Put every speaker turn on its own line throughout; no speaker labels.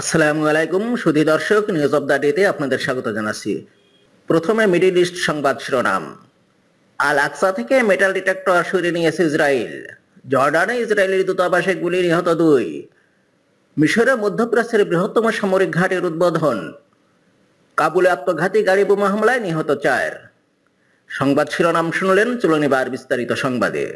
আসসালামু আলাইকুম, সুধী দর্শক নিউজ অব দ্য ডেতে আপনাদের স্বাগত জানাচ্ছি। প্রথমে মিডিল ইস্ট সংবাদ শিরোনাম। আল আকসা থেকে মেটাল ডিটেক্টর সরিয়ে নিয়েছে ইসরায়েল। জর্ডানে ইসরায়েলের দূতাবাসে গুলি নিহত দুই। মিশরে মধ্যপ্রাচ্যের বৃহত্তম সামরিক ঘাটের উদ্বোধন। কাবুলে আত্মঘাতী গাড়ি বোমা হামলায় নিহত চার। সংবাদ শিরোনাম শুনলেন, চলুন এবার বিস্তারিত সংবাদে।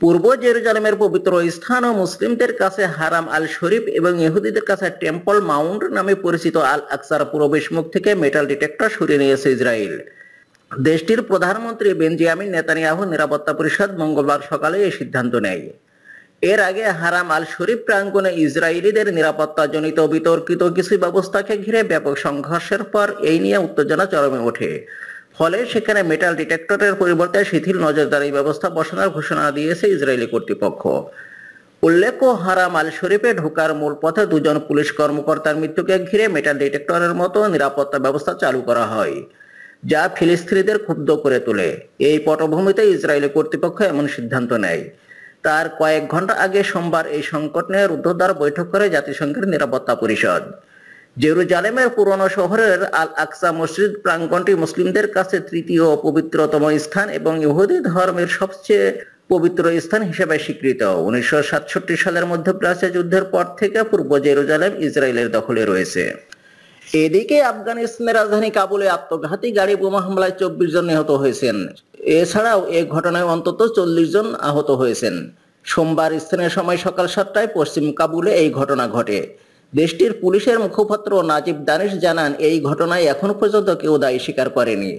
পূর্ব জেরুজালেমের পবিত্র স্থান ও মুসলিমদের কাছে হারাম আল শরীফ এবং ইহুদিদের কাছে টেম্পল মাউন্ট নামে পরিচিত আল আকসার প্রবেশ মুখ থেকে মেটাল ডিটেক্টর সরিয়ে নিয়েছে ইসরায়েল। দেশটির প্রধানমন্ত্রী বেঞ্জিয়ামিন নেতানিয়াহু নিরাপত্তা পরিষদ মঙ্গলবার সকালে এই সিদ্ধান্ত নেয়। এর আগে হারাম আল শরীফ প্রাঙ্গনে ইসরায়েলিদের নিরাপত্তাজনিত বিতর্কিত কিছু ব্যবস্থাকে ঘিরে ব্যাপক সংঘর্ষের পর এই নিয়ে উত্তেজনা চরমে ওঠে। ফলে সেখানে মেটাল ডিটেক্টরের পরিবর্তে শিথিল নজরদারি ব্যবস্থা বসানোর ঘোষণা দিয়েছে ইসরায়েলি কর্তৃপক্ষ। উল্লেখ্য, হারাম আল শরীফে ঢোকার মূল পথে দুজন পুলিশ কর্মকর্তার মৃত্যুকে ঘিরে মেটাল ডিটেক্টরের মতো নিরাপত্তা ব্যবস্থা চালু করা হয়, যা ফিলিস্তিনিদের ক্ষুব্ধ করে তোলে। এই পটভূমিতে ইসরায়েলি কর্তৃপক্ষ এমন সিদ্ধান্ত নেয়। তার কয়েক ঘণ্টা আগে সোমবার এই সংকট নিয়ে রুদ্ধদ্বার বৈঠক করে জাতিসংঘের নিরাপত্তা পরিষদ। জেরুজালেমের পুরনো শহরের আল আকসা মসজিদ প্রাঙ্গণটি মুসলিমদের কাছে তৃতীয় পবিত্রতম স্থান এবং ইহুদি ধর্মের সবচেয়ে পবিত্র স্থান হিসেবে স্বীকৃত। উনিশশো সাতষট্টি সালের মধ্যপ্রাচ্য যুদ্ধের পর থেকে পূর্ব জেরুজালেম ইসরায়েলের দখলে রয়েছে। এদিকে আফগানিস্তানের রাজধানী কাবুলে আত্মঘাতী গাড়ি বোমা হামলায় চব্বিশ জন নিহত হয়েছেন। এছাড়াও এ ঘটনায় অন্তত চল্লিশ জন আহত হয়েছেন। সোমবার স্থানীয় সময় সকাল সাতটায় পশ্চিম কাবুলে এই ঘটনা ঘটে। দেশটির পুলিশের মুখপাত্র নাজিব দানিশ জানান, এই ঘটনায় এখন পর্যন্ত কেউ দায়ী স্বীকার করেনি।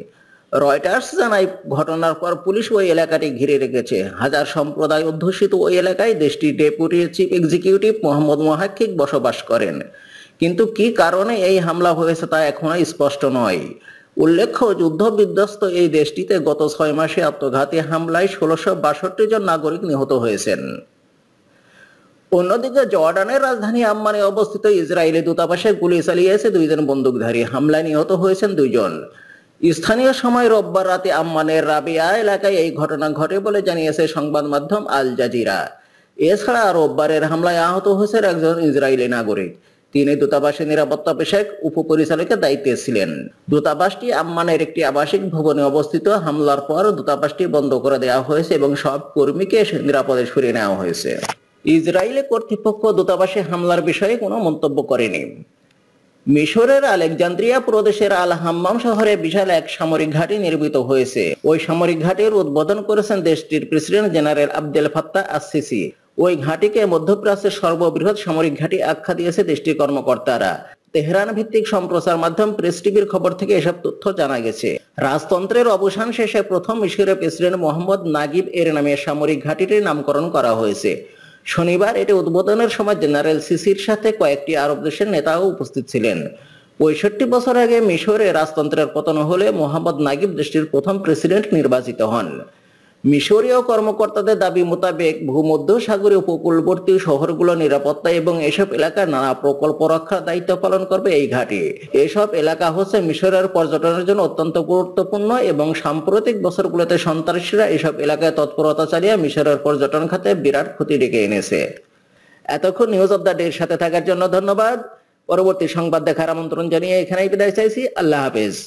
রয়টার্স জানায়, ঘটনার পর পুলিশ ওই এলাকাটি ঘিরে রেখেছে। হাজার সম্প্রদায় অধ্যুষিত ওই এলাকায় দেশটির deputy chief executive Mohammad Mohaqiq বসবাস করেন। কিন্তু কি কারণে এই হামলা হয়েছে তা এখনও স্পষ্ট নয়। উল্লেখ্য যুদ্ধ বিধ্বস্ত এই দেশটিতে গত ছয় মাসে আত্মঘাতী হামলায় ষোলোশো বাষট্টি জন নাগরিক নিহত হয়েছেন। অন্যদিকে জর্ডানের রাজধানী আম্মানে অবস্থিত ইসরায়েলি দূতাবাসে গুলি চালিয়েছে দুইজন বন্দুকধারী হামলায় নিহত হয়েছেন দুইজন। স্থানীয় সময় রোববার রাতে আম্মানের রাবিয়া এলাকায় এই ঘটনা ঘটে বলে জানিয়েছে সংবাদ মাধ্যম আল জাজিরা। এছাড়া রোববারের হামলায় আহত হয়েছেন একজন ইসরায়েলি নাগরিক। তিনি দূতাবাসের নিরাপত্তা পেশায় উপপরিচালকের দায়িত্বে ছিলেন। দূতাবাসটি আম্মানের একটি আবাসিক ভবনে অবস্থিত। হামলার পর দূতাবাসটি বন্ধ করে দেওয়া হয়েছে এবং সব কর্মীকে নিরাপদে সরিয়ে নেওয়া হয়েছে। ইসরায়েলি কর্তৃপক্ষ দূতাবাসে হামলার বিষয়ে কোনো মন্তব্য করেনি। মিশরের আলেকজান্দ্রিয়া প্রদেশের আল হাম্মাম শহরে বিশাল এক সামরিক ঘাঁটি নির্মিত হয়েছে। ওই সামরিক ঘাঁটির উদ্বোধন করেছেন দেশটির president general Abdel Fattah al Sisi ওই ঘাঁটিকে মধ্যপ্রাচ্যের সর্ববৃহৎ সামরিক ঘাঁটি আখ্যা দিয়েছে দেশটির কর্মকর্তারা। তেহরান ভিত্তিক সম্প্রচার মাধ্যম প্রেস টিভির খবর থেকে এসব তথ্য জানা গেছে। রাজতন্ত্রের অবসান শেষে প্রথম মিশরের প্রেসিডেন্ট মোহাম্মদ নাগিব এর নামে সামরিক ঘাঁটিটির নামকরণ করা হয়েছে। শনিবার এটি উদ্বোধনের সময় জেনারেল সিসির সাথে কয়েকটি আরব দেশের নেতাও উপস্থিত ছিলেন। পঁয়ষট্টি বছর আগে মিশরে রাজতন্ত্রের পতন হলে মোহাম্মদ নাগিব দেশটির প্রথম প্রেসিডেন্ট নির্বাচিত হন। মিশরীয় কর্মকর্তাদের দাবি মোতাবেক ভূমধ্য সাগরে উপকূলবর্তী শহরগুলো নিরাপত্তা এবং এসব এলাকার নানা প্রকল্প রক্ষার দায়িত্ব পালন করবে এই ঘাটি। এসব এলাকা হচ্ছে মিশরের পর্যটনের জন্য অত্যন্ত গুরুত্বপূর্ণ এবং সাম্প্রতিক বছরগুলোতে সন্ত্রাসীরা এসব এলাকায় তৎপরতা চালিয়ে মিশরের পর্যটন খাতে বিরাট ক্ষতি ডেকে এনেছে। এতক্ষণ নিউজ অব দ্য ডের সাথে থাকার জন্য ধন্যবাদ। পরবর্তী সংবাদ দেখার আমন্ত্রণ জানিয়ে এখানেই বিদায় চাইছি। আল্লাহ হাফেজ।